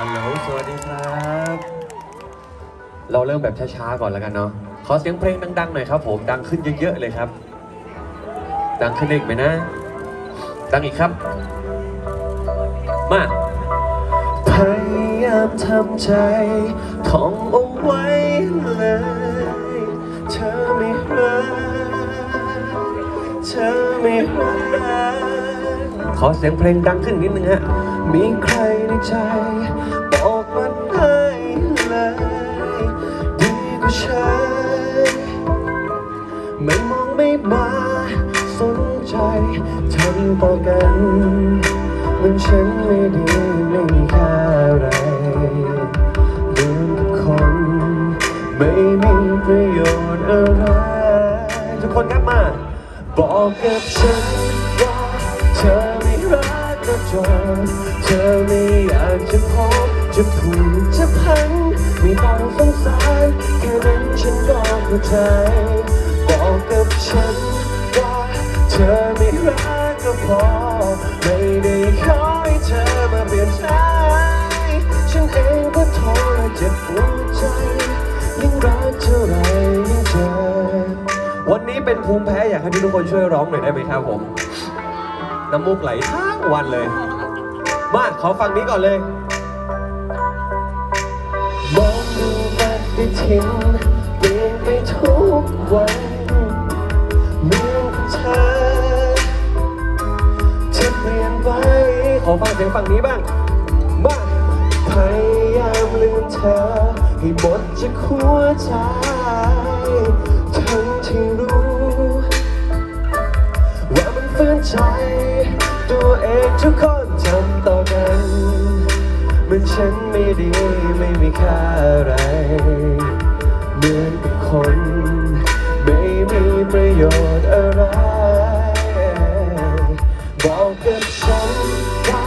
ฮัลโหลสวัสดีครับ เราเริ่มแบบช้าๆก่อนแล้วกันเนาะ ขอเสียงเพลงดังๆหน่อยครับผม ดังขึ้นเยอะๆเลยครับ ดังขึ้นอีกไหมนะ ดังอีกครับ มาพยายามทำใจท่องเอาไว้เลย เธอไม่รักเธอไม่รักขอเสียงเพลงดังขึ้นนิดนึงฮะ มีใครในใจ ดีกว่าฉันไม่มองไม่มาสนใจทำต่อกันเหมันฉันไม่ดีไม่มีค่าอะไรเดินกับคนไม่มีประโยชน์อะไร ทุกคนครับมา บอกกับฉันว่าเธอไม่รักก็จบเธอไม่อยากจะพบจะผูกจะพัน ไม่ต้องสงสารแค่นั้นฉันก็เข้าใจ บอกกับฉันว่าเธอไม่รักก็พอ ไม่ได้ขอให้เธอมาเปลี่ยนใจฉันเองก็ท้อและเจ็บปวดใจ ยิ่งรักเท่าไรยิ่งเจ็บวันนี้เป็นภูมิแพ้อยากให้ทุกคนช่วยร้องหน่อยได้ไหมครับผม น้ำมูกไหลทั้งวันเลย มาขอฟังนี้ก่อนเลย ปฏิทินเปลี่ยนไปทุกวันเหมือนกับเธอจะเปลี่ยนไปขอฟังเสียงฝั่งนี้บ้างมาพยายามลืมเธอ ให้หมดจากหัวใจทั้งที่รู้ ว่ามันฝืนใจ ตัวเองทุกคนทำต่อกัน เหมันฉันไม่ดีไม่มีค่าอะไร เหมือนกับคน ไม่มีประโยชน์อะไร บอกกับฉันว่า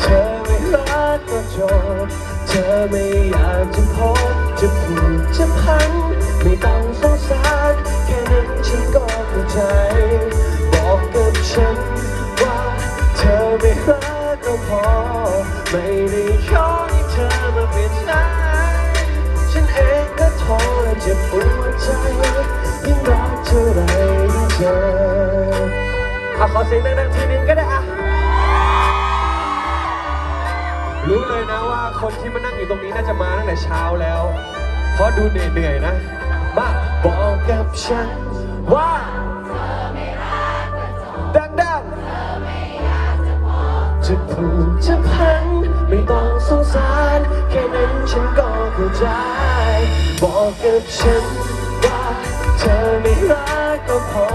เธอไม่รักก็จบเธอไม่อยากจะพบจะผูกจะพัน ไม่ต้องสงสารแค่นั้นฉันก็เข้าใจ บอกกับฉันว่าเธอไม่รัก พอ ไม่ได้ขอให้เธอมาเปลี่ยนใจฉันเองก็ท้อและเจ็บปวดใจยิ่งรักเท่าไรยิ่งเจ็บเอขอเสียงดังๆทีนึงก็ได้อะรู้เลยนะว่าคนที่มานั่งอยู่ตรงนี้น่าจะมาตั้งแต่เช้าแล้ว เพราะดูเหนื่อยๆนะ มาบอกกับฉันว่า ๆจะผูกจะพันไม่ต้องสงสาร แค่นั้นฉันก็เข้าใจ บอกกับฉันว่าเธอไม่รักก็พอ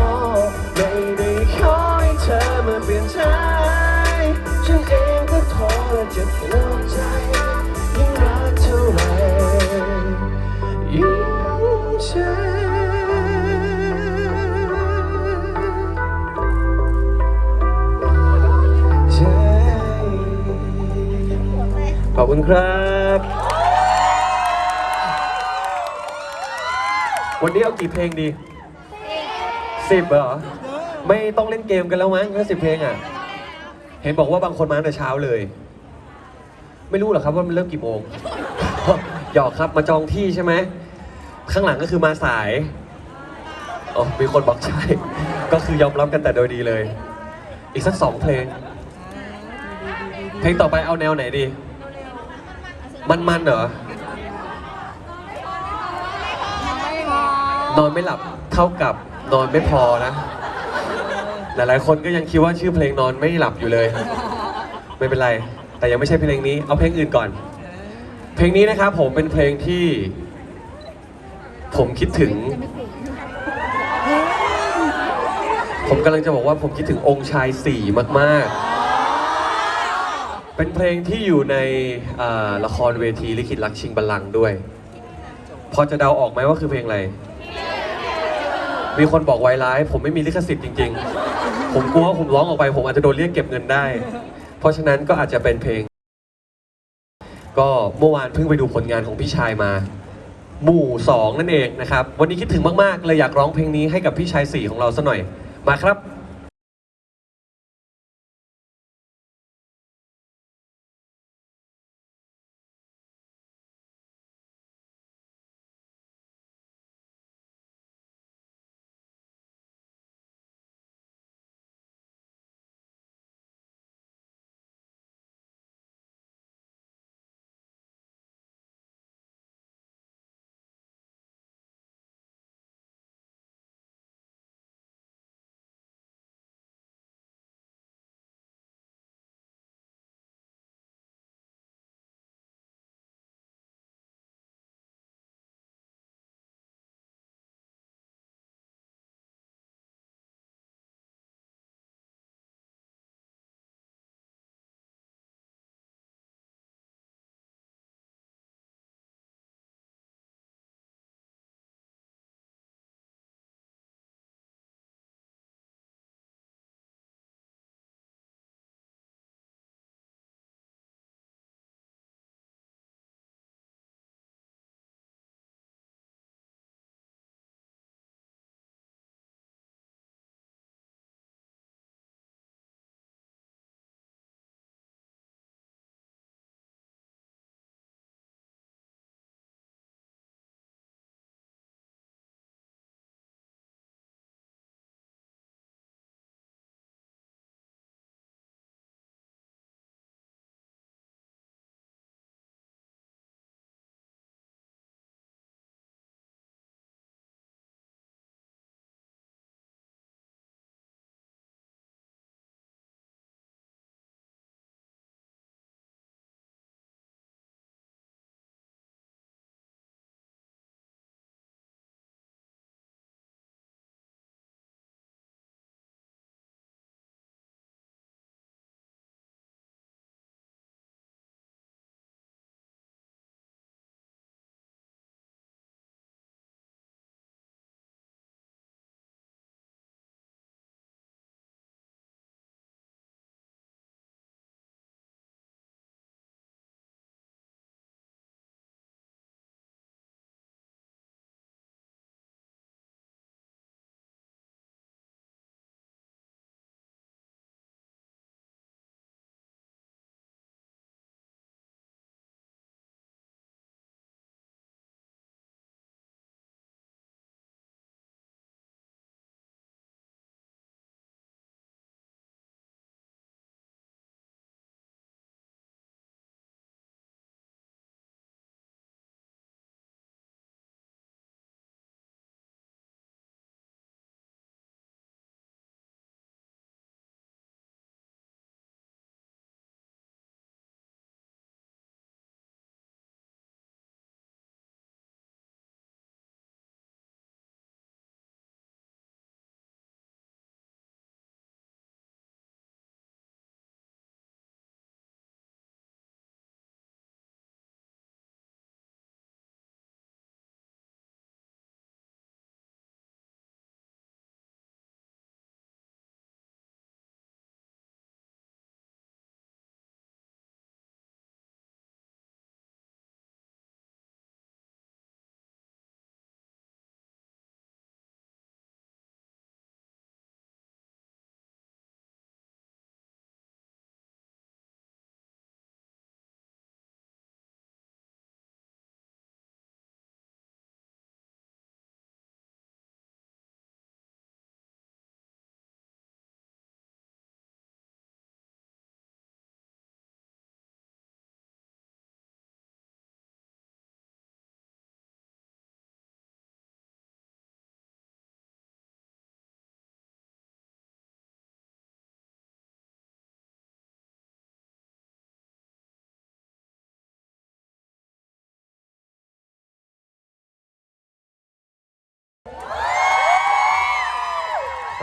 อบคุณครับ วันนี้เอากี่เพลงดีสิบเหรอ ไม่ต้องเล่นเกมกันแล้วมั้งถ้าสิบเพลงอะ เห็นบอกว่าบางคนมาตั้งแต่เช้าเลย ไม่รู้เหรอครับว่ามันเริ่มกี่โมง หยอกครับมาจองที่ใช่ไหม ข้างหลังก็คือมาสายอ๋อมีคนบอกใช่ ก็คือยอมรับกันแต่โดยดีเลย อีกสักสองเพลง เพลงต่อไปเอาแนวไหนดี มันๆเหรอ นอนไม่หลับเท่ากับนอนไม่พอนะ หลายๆ คนก็ยังคิดว่าชื่อเพลงนอนไม่หลับอยู่เลย ไม่เป็นไร แต่ยังไม่ใช่เพลงนี้ เอาเพลงอื่นก่อน เพลงนี้นะครับผมเป็นเพลงที่ ผมคิดถึง ผมกำลังจะบอกว่าผมคิดถึงองค์ชายสี่มากๆ เป็นเพลงที่อยู่ในอ่าละครเวทีลิขิตรักชิงบัลลังก์ด้วย พอจะเดาออกไหมว่าคือเพลงอะไร มีคนบอกไวร้าย ผมไม่มีลิขสิทธิ์จริง ๆ ผมกลัวว่าผมร้องออกไป ผมอาจจะโดนเรียกเก็บเงินได้ เพราะฉะนั้นก็อาจจะเป็นเพลง ก็เมื่อวานเพิ่งไปดูผลงานของพี่ชายมา หมู่สองนั่นเองนะครับ วันนี้คิดถึงมากๆ เลยอยากร้องเพลงนี้ให้กับพี่ชายสี่ของเราสักหน่อย มาครับ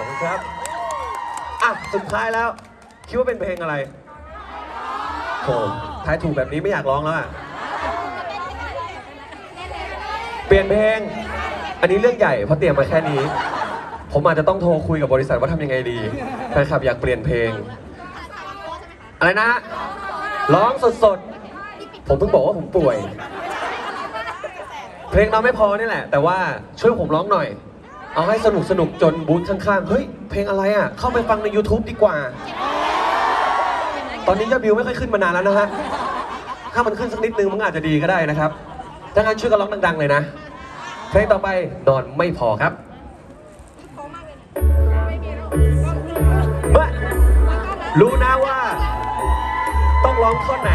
อบคุณครับ อะ สุดท้ายแล้ว คิดว่าเป็นเพลงอะไรโหทายถูกแบบนี้ไม่อยากร้องแล้วอะ เปลี่ยนเพลง อันนี้เรื่องใหญ่เพราะเตรียมมาแค่นี้ ผมอาจจะต้องโทรคุยกับบริษัทว่าทำยังไงดีแฟนคลับอยากเปลี่ยนเพลง อะไรนะฮะร้องสดๆ ผมเพิ่งบอกว่าผมป่วย เพลงเราไม่พอนี่แหละ แต่ว่าช่วยผมร้องหน่อย เอาให้สนุกสนุกจนบูธข้างๆ เฮ้ย เพลงอะไรอะ เข้าไปฟังใน YouTube ดีกว่า ตอนนี้ยอดวิวไม่ค่อยขึ้นมานานแล้วนะฮะ ถ้ามันขึ้นสักนิดนึงมันอาจจะดีก็ได้นะครับถ้างั้นช่วยกันร้องดังๆเลยนะ เพลงต่อไปนอนไม่พอครับมารู้นะว่า ต้องร้องท่อนไหน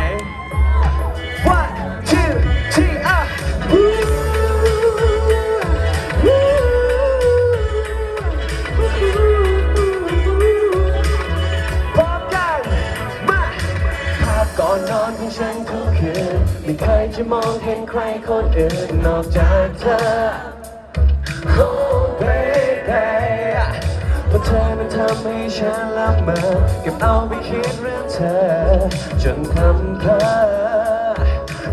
อนนอนของฉันทุกคืนไม่เคยจะมองเห็นใครคนอื่นนอกจากเธอ Oh baby เพราะเธอนั้นทำให้ฉันละเมอเก็บเอาไปคิดเรื่องเธอ จนคำเพอ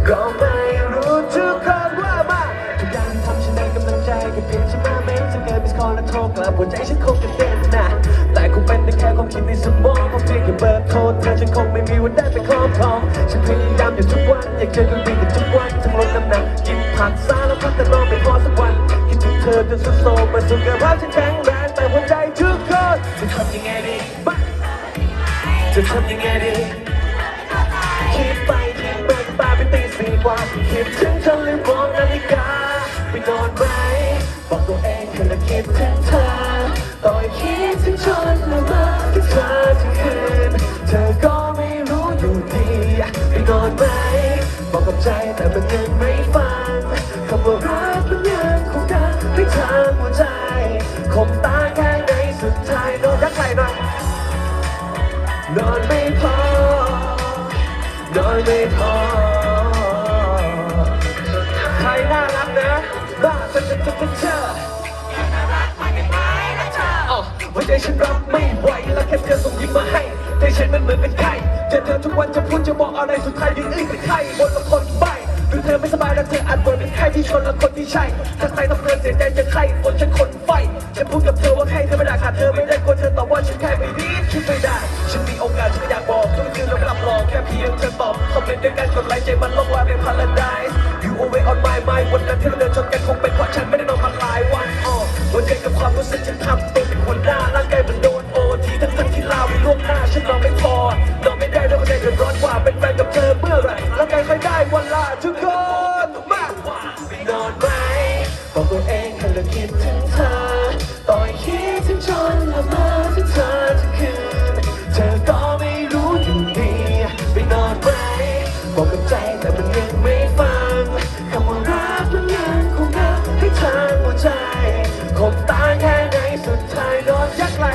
ก็ไม่รู้ทุกคนว่ามาทุกอย่างที่ทำฉันได้กำลังใจแค่เพียงฉันมาเม้นจะเกิดมิสคอลและโทรกลับหัวใจฉันคงกระเด็นนะแต่คงเป็นได้แค่ความคิดในสมองเพราะเพียงแค่เบอร์โทรเธอฉันคงไม่มีวัน ได้ไปครอบครองฉันพยายามอยู่ทุกวันอยากเจอกันวิ่งกันทุกวันทั้งลดน้ำหนักกินผักสารพัดแต่นอไม่พอสักวันคิดถึงเธอจนสุดโทรมมาสุขภาพฉันแข็งแรงแต่หัวใจทุกคนจะทำยังไงดีบ้าจะทำยังไงดีคิดไปคิดมาก็ตาเป็นตีสี่กว่าคิดถึงเธอลืมมองนาฬิกาไปนอนไหมบ ใจแต่มันยังไม่ฟังคำว่ารักมันยังคงดังให้ทางหัวใจคมตาแค่ในสุดท้ายโดนยักไหล่หน่อยนอนไม่พอนอนไม่พอใครน่ารักนะบ้าจะจะจะจะเจออ๋อหัวใจฉันรับไม่ไหวแล้วแค่เธอส่งยิ้มมาให้ใจฉันมันเหมือนเป็นไข้เจอเธอทุกวันจะพูดจะบอกอะไรสุดท้ายยืนอึ้งเป็นไข้บนละคนใบดูเธอไม่สบายแล้วเธออาจป่วยเป็นไข้ที่ชนและคนที่ใช่ถ้าใครทำเกินเสียใจจะไข้คนฉันคนไฟจะพูดกับเธอว่าใครเธอไม่ได้ขาดเธอไม่ได้กลัวเธอตอบว่าฉันแค่ไม่ดีคิดไม่ได้ฉันมีโอกาสฉันอยากบอกทุกคืนแล้วกลับรอแค่เพียงเธอตอบคอมเมนต์ด้วยกันกดไลค์ใจมันลงว่าเป็นพาราไดส์ You always on my mind วันนั้นที่เราเดินชนกันคงเป็นเพราะฉันไม่ได้นอนมาหลายวันอ๋อวันใจกับความรู้สึกฉันทำตัวเป็นหัวหน้าร่างกายมันโดนโอทีทั้งทั้งที่ลาวิล่วงหน้าฉันนอนไม่พอนอนไม่ได้ด้วยหัวใจเดือดร้อนกว่าเป็นแฟนกับเธอเมื่อไหร่ร่างกายค่อย ทุกคนมานอนไหมบอกตัวเองแค่เลิกคิดถึงเธอต่อยคิดถึงจนละเมอถึงเธอทุกคืนเธอก็ไม่รู้อยู่ดีไปนอนไหมบอกกับใจแต่มันยังไม่ฟังคำว่ารักมันยังคงดังให้ทางหัวใจคมตาแค่ไหนสุดท้ายนอนยักไหล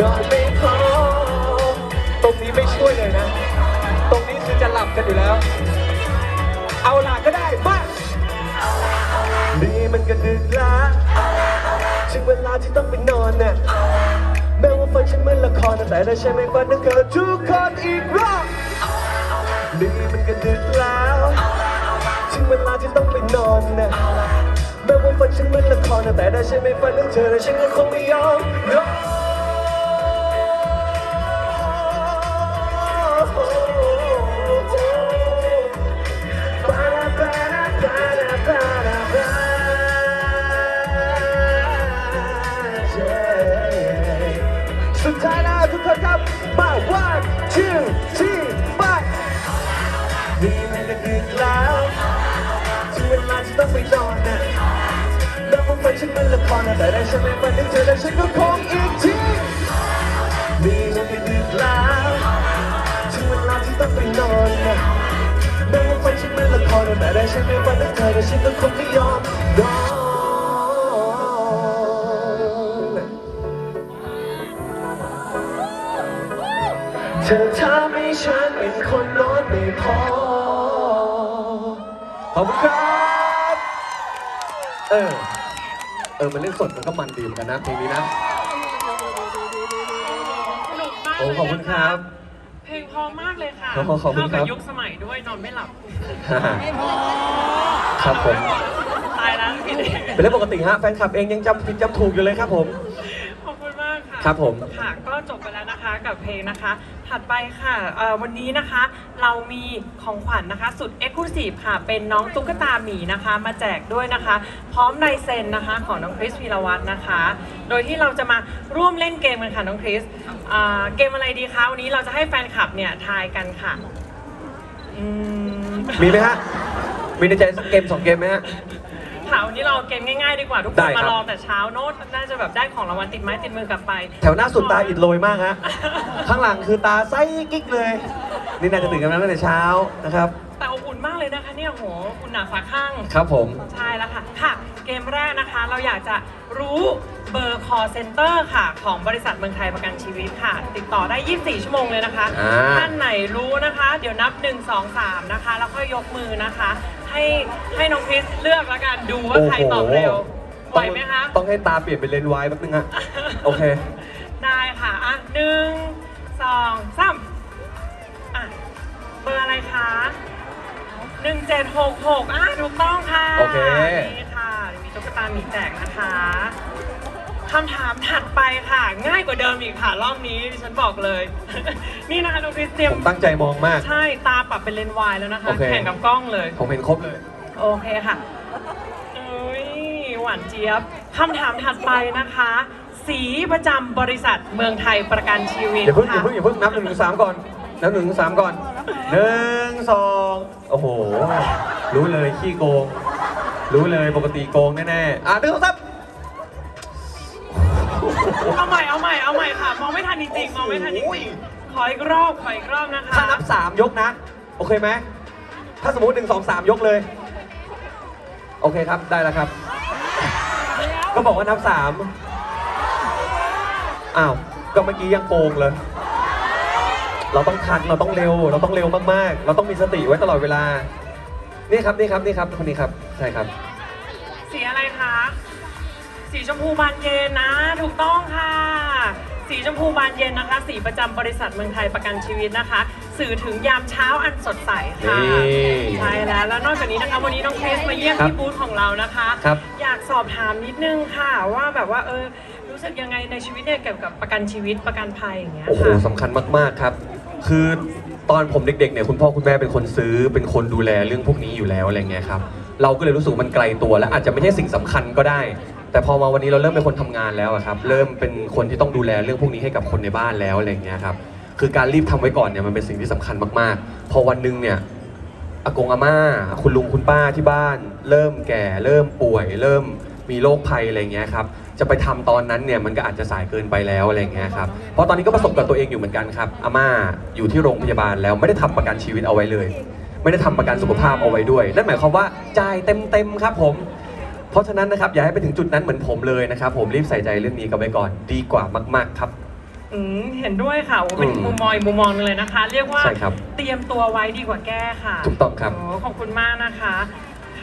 นอนไม่พอตรงนี้ไม่ช่วยเลยนะ ตรงนี้คือจะหลับกันอยู่แล้ว เอาล่ะก็ได้มานี่มันก็ดึกแล้วถึงเวลาที่ต้องไปนอนน่ะแม้ว่าฝันฉันเหมือนละครแต่ได้ใช่ไหมฝันนึกเกิดทุกคนอีกรอบนี่มันก็ดึกแล้วถึงเวลาที่ต้องไปนอนนะแม้ว่าฝันฉันเหมือนละครแต่ได้ใช่ไหมฝันนึกเธอแต่ฉันก็คงไม่ยอมยอม คนครับมา one two three ไปนี่มันก็ดึกแล้วถึงเวลาที่ต้องไปนอนนะแล้วผมฝันฉันเป็นละครนะแต่ได้ฉันไม่ฝันถึงเธอแล้วฉันก็คงอีกทีนี่มันก็ดึกแล้วถึงเวลาที่ต้องไปนอนนะแล้วผมฝันฉันเป็นละครนะแต่ได้ฉันไม่ฝันถึงเธอแล้วฉันก็คงไม่ยอมนอน เธอทำให้ฉันเป็นคนนอนไม่พอ ขอบคุณครับ เออ เออ มันเล่นสดมันก็มันดีเหมือนกันนะเพลงนี้นะ สนุกมากโอ้ เลยขอบคุณครับ เพลงเพอมากเลยค่ะโอ้ขอบคุณครับ เข้ากัยุคสมัยด้วยนอนไม่หลับครับผม ตายแล้วพี่เด็กเป็นเรื่องปกติฮะ แฟนคลับเองยังจำผิดจำถูกอยู่เลยครับผม ขอบคุณมากค่ะครับผม ค่ะก็จบไปแล้วนะคะกับเพลงนะคะ ถัดไปค่ะวันนี้นะคะเรามีของขวัญนะคะ สุดเอ็กซ์คลูซีฟค่ะ เป็นน้องตุ๊กตาหมีนะคะ มาแจกด้วยนะคะ พร้อมลายเซ็นนะคะ ของน้องคริสพีรวัตรนะคะ โดยที่เราจะมาร่วมเล่นเกมกันค่ะน้องคริสเกมอะไรดีคะวันนี้เราจะให้แฟนคลับเนี่ยทายกันค่ะมมีไหมฮะมีในใจสักเกมสองเกมไหมฮะ ค่ะวันนี้เราเกมง่ายๆดีกว่าทุกคได้นครับ มารอแต่เช้าโน้ตน่าจะแบบได้ของรางวัลติดไม้ติดมือกลับไป แถวหน้าสุดตาอิดโรยมากฮะ ข้างหลังคือตาไส้กิ๊กเลย นี่น่าจะตื่นกันมาตั้งแต่เช้านะครับ แต่อบอุ่นมากเลยนะคะเนี่ยโหอุ่นหนาฝาข้าง ครับผม ใช่แล้วค่ะ ค่ะ เกมแรกนะคะเราอยากจะรู้เบอร์ call center ค่ะ ของบริษัทเมืองไทยประกันชีวิตค่ะ ติดต่อได้ 24 ชั่วโมงเลยนะคะ อ่า ท่านไหนรู้นะคะ เดี๋ยวนับ 1 2 3 นะคะ แล้วค่อยยกมือนะคะ ให้ให้น้องคริสเลือกแล้วกันดูว่าใครตอบเร็วไหวไหมคะ ต้องต้องให้ตาเปลี่ยนเป็นเลนส์วายแป๊บนึงฮะโอเค ได้ค่ะ อะหนึ่งสองสามอะเบอร์อะไรคะหนึ่งเจ็ดหกหกอะถูกต้องค่ะโอเค นี่ค่ะ มีตุ๊กตาหมีแจกนะคะ คำถามถัดไปค่ะ ง่ายกว่าเดิมอีกค่ะรอบนี้ดิฉันบอกเลย นี่นะคะน้องคริสเตรียมผมตั้งใจมองมาก ใช่ตาปรับเป็นเลนส์วายแล้วนะคะ โอเค แข่งกับกล้องเลย ผมเห็นครบเลย โอเคค่ะเอ้ยหวานเจี๊ยบคำถามถัดไปนะคะ สีประจำบริษัทเมืองไทยประกันชีวิตอย่าเพิ่งอย่าค่ะ เพิ่งอย่าเพิ่งนับหนึ่งถึงสามก่อนนับหนึ่งถึงสามก่อนหนึ่งสองโอ้โห รู้เลยขี้โกง รู้เลยปกติโกงแน่ๆอะหนึ่งสองสาม เอาใหม่เอาใหม่เอาใหม่ค่ะ มองไม่ทันจริงๆมองไม่ทันจริงๆขออีกรอบขออีกรอบนะคะถ้านับสามยกนะ โอเคไหมถ้าสมมติหนึ่งสองสามยกเลย โอเคครับได้แล้วครับ ก็บอกว่านับสามอ้าวก็เมื่อกี้ยังโกงเลย เราต้องทันเราต้องเร็ว เราต้องเร็วมากๆ เราต้องมีสติไว้ตลอดเวลา นี่ครับนี่ครับนี่ครับคนนี้ครับใช่ครับ สีอะไรคะ สีชมพูบานเย็นนะ ถูกต้องค่ะ สีชมพูบานเย็นนะคะ สีประจำบริษัทเมืองไทยประกันชีวิตนะคะ สื่อถึงยามเช้าอันสดใสค่ะนี่ใช่แล้วแล้วนอกจากนี้นะคะ วันนี้น้องคริสมาเยี่ยมครับที่บูธของเรานะคะ ครับ อยากสอบถามนิดนึงค่ะ ว่าแบบว่าเออรู้สึกยังไงในชีวิตเนี่ยเกี่ยวกับประกันชีวิตประกันภัยอย่างเงี้ยโอ้โหค่ะ สำคัญมาก ๆ ครับ คือตอนผมเด็ก ๆ เนี่ย คุณพ่อคุณแม่เป็นคนซื้อ เป็นคนดูแลเรื่องพวกนี้อยู่แล้วอะไรเงี้ยครับ เราก็เลยรู้สึกว่ามันไกลตัวและอาจจะไม่ใช่สิ่งสำคัญก็ได้ แต่พอมาวันนี้เราเริ่มเป็นคนทำงานแล้วอะครับ เริ่มเป็นคนที่ต้องดูแลเรื่องพวกนี้ให้กับคนในบ้านแล้วอะไรเงี้ยครับ คือการรีบทำไว้ก่อนเนี่ยมันเป็นสิ่งที่สำคัญมากๆ พอวันหนึงเนี่ยอากงอาม่า คุณลุงคุณป้าที่บ้าน เริ่มแก่ เริ่มป่วย เริ่มมีโรคภัยอะไรเงี้ยครับจะไปทำตอนนั้นเนี่ยมันก็อาจจะสายเกินไปแล้วอะไรเงี้ยครับเพราะตอนนี้ก็ประสบกับตัวเองอยู่เหมือนกันครับอาม่าอยู่ที่โรงพยาบาลแล้วไม่ได้ทำประกันชีวิตเอาไว้เลย ไม่ได้ทำประกันสุขภาพเอาไว้ด้วย นั่นหมายความว่าจ่ายเต็มๆครับผม ราะฉะนั้นนะครับอย่าให้ไปถึงจุดนั้นเหมือนผมเลยนะครับ ผมรีบใส่ใจเรื่องนี้กันไว้ก่อนดีกว่ามากๆครับ อืมเห็นด้วยค่ะโอ้เป็นอืมมุมมองอีกมุมมองหนึงเลยนะคะ เรียกว่าใช่ครับเตรียมตัวไว้ดีกว่าแก้ค่ะถูกต้องครับโอ้ขอบคุณมากนะคะ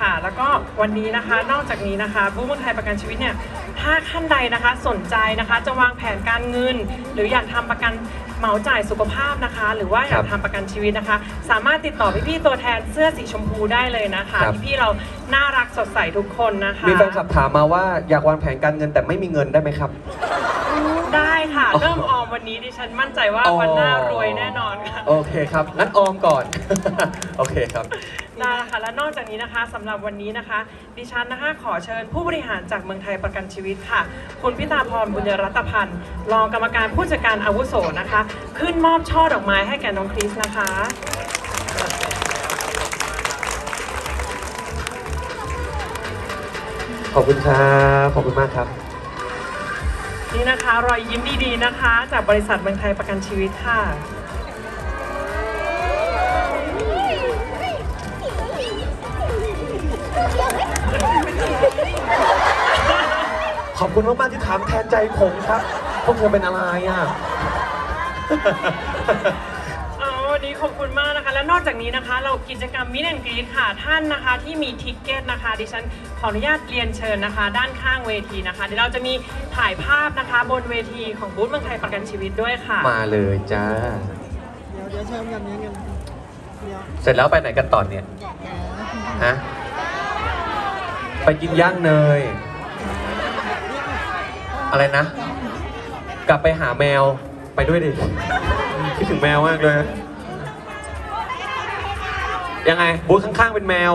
ค่ะ แล้วก็วันนี้นะคะ นอกจากนี้นะคะ ผู้เมืองไทยประกันชีวิตเนี่ย ถ้าท่านใดนะคะสนใจนะคะ จะวางแผนการเงิน หรืออยากทำประกันเหมาจ่ายสุขภาพนะคะ หรือว่าอยากครับทำประกันชีวิตนะคะ สามารถติดต่อพี่ๆตัวแทนเสื้อสีชมพูได้เลยนะคะ ครับ พี่ๆเราน่ารักสดใสทุกคนนะคะมีแฟนคลับถามมาว่าอยากวางแผนการเงินแต่ไม่มีเงินได้ไหมครับ ได้ค่ะอ๋อเริ่มออมวันนี้ดิฉันมั่นใจว่าอ๋อวันหน้ารวยแน่นอนค่ะ โอเคครับ งั้นออมก่อน โอเคครับ ได้ค่ะและนอกจากนี้นะคะสำหรับวันนี้นะคะ ดิฉันนะคะขอเชิญผู้บริหารจากเมืองไทยประกันชีวิตค่ะ คุณพิตาพรบุญยรัตพันธ์รองกรรมการผู้จัดการอาวุโสนะคะ ขึ้นมอบช่อดอกไม้ให้แก่น้องคริสนะคะขอบคุณครับขอบคุณมากครับ นี่นะคะรอยยิ้มดีๆนะคะ จากบริษัทเมืองไทยประกันชีวิตค่ะ อบคุณมาก ๆ ที่ถามแทนใจผมครับ พวกเธอเป็นอะไรอะ อ๋อวันนี้ขอบคุณมากนะคะ และนอกจากนี้นะคะ เรากิจกรรมมินแอนกรีดค่ะท่านนะคะ ที่มีทิกเก็ตนะคะ ดิฉันขออนุญาตเรียนเชิญนะคะ ด้านข้างเวทีนะคะเดี๋ยวเราจะมีถ่ายภาพนะคะ บนเวทีของบูธเมืองไทยประกันชีวิตด้วยค่ะ มาเลยจ้า เดี๋ยวเดี๋ยวเชิญกันเนี้ยกันเดี๋ยวเสร็จแล้วไปไหนกันต่อเนี่ย ฮะ ไปกินย่างเนย อะไรนะ กลับไปหาแมวไปด้วยดิคิดถึงแมวมากเลย ยังไงบูธข้างๆเป็นแมว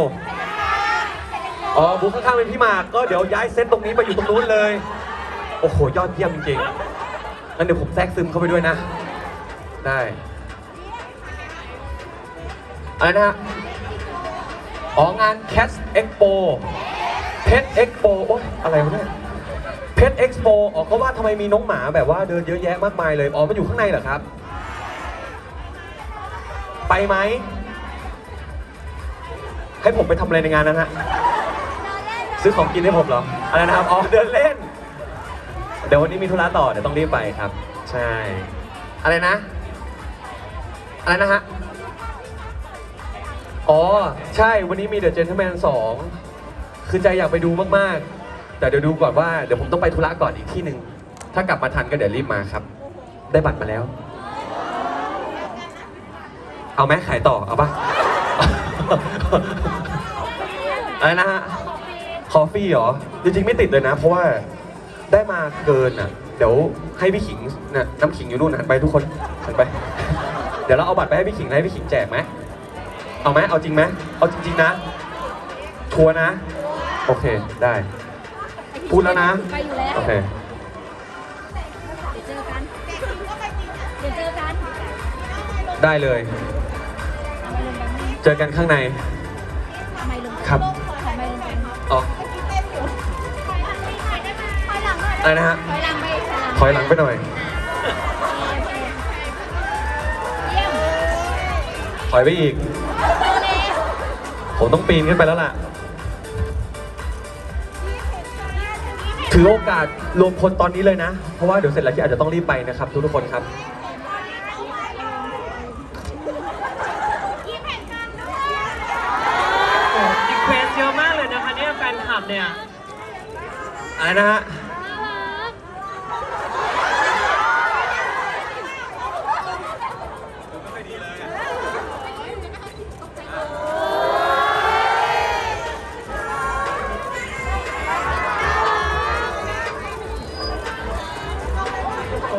อ๋อบูธข้างๆเป็นพี่หมากก็เดี๋ยวย้ายเซตตรงนี้ไปอยู่ตรงนู้นเลย โอ้โหยอดเยี่ยมจริงๆงั้นเดี๋ยวผมแทรกซึมเข้าไปด้วยนะ ได้อะไรนะฮะอ๋องาน Cat Expo Pet Expo โอ๊ยอะไรวะเนี่ย Pet Expo อ๋อเขาว่าทำไมมีน้องหมาแบบว่าเดินเยอะแยะมากมายเลย อ๋อ มันอยู่ข้างในเหรอครับ ไปไหม ให้ผมไปทำอะไรในงานนั้นฮะ ซื้อของกินให้ผมเหรอ อะไรนะครับ อ๋อ เดินเล่น เดี๋ยววันนี้มีธุระต่อ เดี๋ยวต้องรีบไปครับ ใช่ อะไรนะ อะไรนะฮะ อ๋อ ใช่ วันนี้มี The Gentleman 2คือใจอยากไปดูมาก ๆ แต่เดี๋ยวดูก่อนว่าเดี๋ยวผมต้องไปธุระก่อนอีกที่หนึ่งถ้ากลับมาทันก็เดี๋ยวรีบมาครับ ได้บัตรมาแล้ว เอาไหมขายต่อเอาปะ อะไรนะฮะคอฟฟี่เหรอ จริงๆไม่ติดเลยนะ เพราะว่าได้มาเกินอะ เดี๋ยวให้พี่ขิงนะน้ำขิงอยู่นู่นหันไปทุกคนหันไป เดี๋ยวเราเอาบัตรไปให้พี่ขิงให้พี่ขิงแจกไหมเอาไหมเอาจริงไหมเอาจริงๆนะชัวร์นะ โอเคได้ พูดแล้วนะ ไปอยู่แล้วโอเค เดี๋ยวเจอกันเดี๋ยวเจอกันได้เลย ทำไมลงกันเจอกันข้างใน ทำไมลงกันครับ ทำไมลงกันอ๋อถอยหลังหน่อยอะไรนะฮะ ถอยหลังไปถอยหลังไปหน่อย เยี่ยมถอยไปอีก ผมต้องปีนขึ้นไปแล้วล่ะ ถือโอกาสรวมคนตอนนี้เลยนะ เพราะว่าเดี๋ยวเสร็จแล้วที่อาจจะต้องรีบไปนะครับ ทุกๆคนครับ รีเควสเยอะมากเลยนะคะเนี่ยแฟนคลับเนี่ย อะไรนะฮะ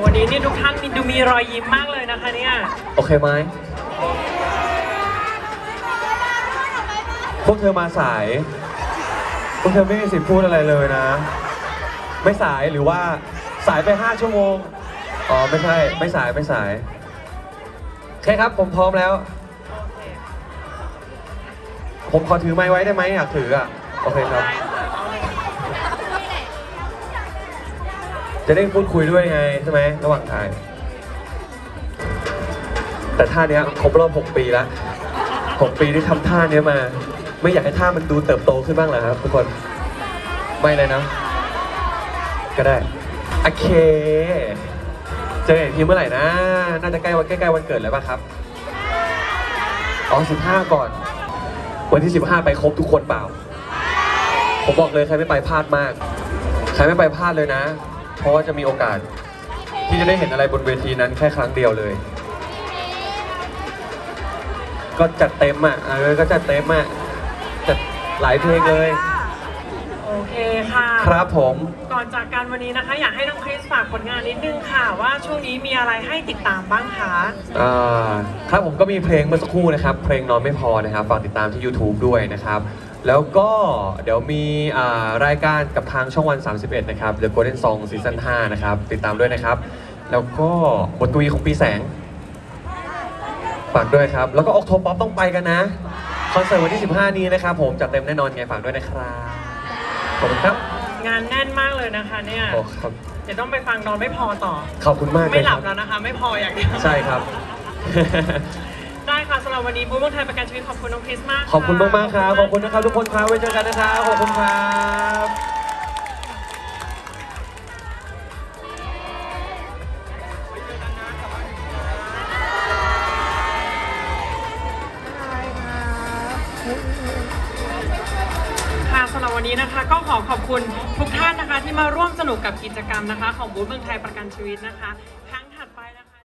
วันนี้นี่ทุกท่านมีดูมีรอยยิ้มมากเลยนะคะเนี่ย โอเคไหมพวกเธอมาสาย พวกเธอไม่มีสิทธิ์พูดอะไรเลยนะ ไม่สายหรือว่าสายไป 5 ชั่วโมง อ๋อ ไม่ใช่ ไม่สายไม่สายโอเคครับ ผมพร้อมแล้ว ผมขอถือไม้ไว้ได้ไหมอยากถืออะ โอเคครับ จะได้พูดคุยด้วยไงใช่ไหมระหว่างถ่าย แต่ท่าเนี้ยครบรอบ6ปีล้ว6ปีที่ทำท่าเนี้ยมา ไม่อยากให้ท่ามันดูเติบโตขึ้นบ้างเหรอครับทุกคนไม่เลยนะก็ได้โอเคเจอกันอีกทีเมื่อไหร่นะ น่าจะใกล้วันใกล้ๆวันเกิดแล้วป่ะครับอ๋อ15 ก่อน วันที่ 15 ไปครบทุกคนเปล่า ผมบอกเลยใครไม่ไปพลาดมาก ใครไม่ไปพลาดเลยนะ เพราะว่าจะมีโอกาสที่จะได้เห็นอะไรบนเวทีนั้นแค่ครั้งเดียวเลย ก็จัดเต็มอะเออก็จัดเต็มอะจัดหลายเพลงเลย โอเคค่ะ ครับผม ก่อนจากกันวันนี้นะคะ อยากให้น้องคริสฝากผลงานนิดนึงค่ะ ว่าช่วงนี้มีอะไรให้ติดตามบ้างคะ อ่าครับผมก็มีเพลงเมื่อสักครู่นะครับ เพลงนอนไม่พอนะครับฝากติดตามที่ YouTube ด้วยนะครับ แล้วก็เดี๋ยวมีอ่ารายการกับทางช่องวัน 31 นะครับ The Golden Song Season 5 นะครับ ติดตามด้วยนะครับ แล้วก็บทกวีของปีแสงฝากด้วยครับ แล้วก็ออกโทป๊อปต้องไปกันนะ คอนเสิร์ตวันที่ 15 นี้นะครับ ผมจัดเต็มแน่นอนไงฝากด้วยนะครับ ขอบคุณครับงานแน่นมากเลยนะคะเนี่ยโอ้ครับเดี๋ยวต้องไปฟังนอนไม่พอต่อ ขอบคุณมากเลยไม่หลับคแล้วนะคะ ไม่พออย่างเดียว ใช่ครับได้ ค่ะสำหรับวันนี้บูมเมืองไทยประกันชีวิตขอบคุณน้องคริสมากขอบคุณมากๆครับ ขอบคุณนะครับทุกคนครับไว้เจอกันนะครับ ขอบคุณครับค่ะสำหรับวันนี้นะคะ ก็ขอขอบคุณทุกท่านนะคะที่มาร่วมสนุกกับกิจกรรมนะคะ ของบูธเมืองไทยประกันชีวิตนะคะ